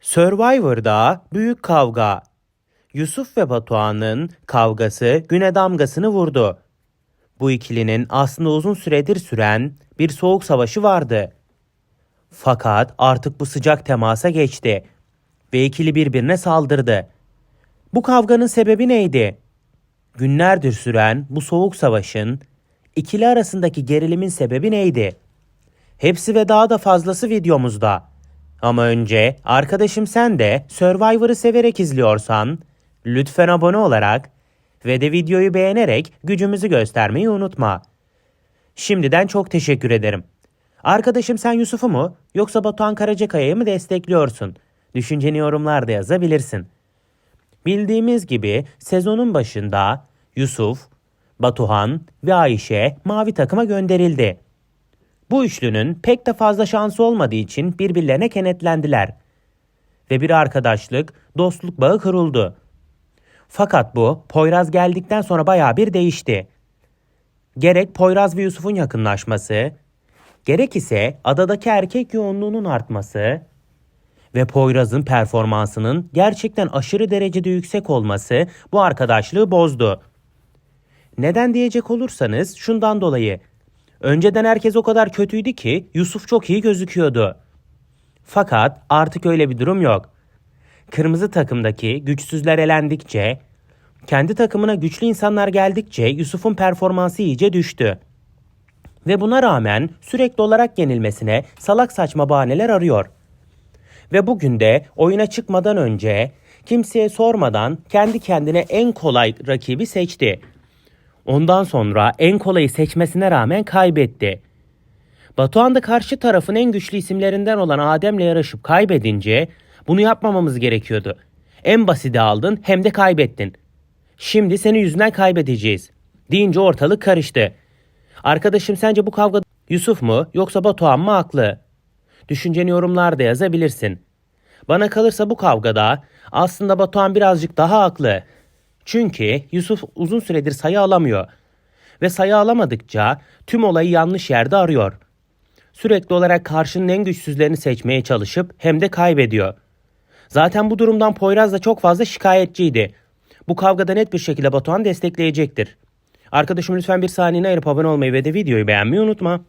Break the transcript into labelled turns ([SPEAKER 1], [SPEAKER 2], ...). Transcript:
[SPEAKER 1] Survivor'da büyük kavga. Yusuf ve Batuhan'ın kavgası güne damgasını vurdu. Bu ikilinin aslında uzun süredir süren bir soğuk savaşı vardı. Fakat artık bu sıcak temasa geçti ve ikili birbirine saldırdı. Bu kavganın sebebi neydi? Günlerdir süren bu soğuk savaşın ikili arasındaki gerilimin sebebi neydi? Hepsi ve daha da fazlası videomuzda. Ama önce arkadaşım sen de Survivor'ı severek izliyorsan lütfen abone olarak ve de videoyu beğenerek gücümüzü göstermeyi unutma. Şimdiden çok teşekkür ederim. Arkadaşım sen Yusuf'u mu yoksa Batuhan Karacakaya'yı mı destekliyorsun? Düşünceni yorumlarda yazabilirsin. Bildiğimiz gibi sezonun başında Yusuf, Batuhan ve Ayşe mavi takıma gönderildi. Bu üçlünün pek de fazla şansı olmadığı için birbirlerine kenetlendiler. Ve bir arkadaşlık, dostluk bağı kuruldu. Fakat bu Poyraz geldikten sonra bayağı bir değişti. Gerek Poyraz ve Yusuf'un yakınlaşması, gerek ise adadaki erkek yoğunluğunun artması ve Poyraz'ın performansının gerçekten aşırı derecede yüksek olması bu arkadaşlığı bozdu. Neden diyecek olursanız şundan dolayı. Önceden herkes o kadar kötüydü ki Yusuf çok iyi gözüküyordu. Fakat artık öyle bir durum yok. Kırmızı takımdaki güçsüzler elendikçe, kendi takımına güçlü insanlar geldikçe Yusuf'un performansı iyice düştü. Ve buna rağmen sürekli olarak yenilmesine salak saçma bahaneler arıyor. Ve bugün de oyuna çıkmadan önce kimseye sormadan kendi kendine en kolay rakibi seçti. Ondan sonra en kolayı seçmesine rağmen kaybetti. Batuhan da karşı tarafın en güçlü isimlerinden olan Adem'le yarışıp kaybedince bunu yapmamamız gerekiyordu. En basiti aldın hem de kaybettin. Şimdi senin yüzünden kaybedeceğiz. Deyince ortalık karıştı. Arkadaşım sence bu kavga Yusuf mu yoksa Batuhan mı haklı? Düşünceni yorumlarda yazabilirsin. Bana kalırsa bu kavgada aslında Batuhan birazcık daha haklı. Çünkü Yusuf uzun süredir sayı alamıyor. Ve sayı alamadıkça tüm olayı yanlış yerde arıyor. Sürekli olarak karşının en güçsüzlerini seçmeye çalışıp hem de kaybediyor. Zaten bu durumdan Poyraz da çok fazla şikayetçiydi. Bu kavgada net bir şekilde Batuhan destekleyecektir. Arkadaşım lütfen bir saniyeni ayırıp abone olmayı ve de videoyu beğenmeyi unutma.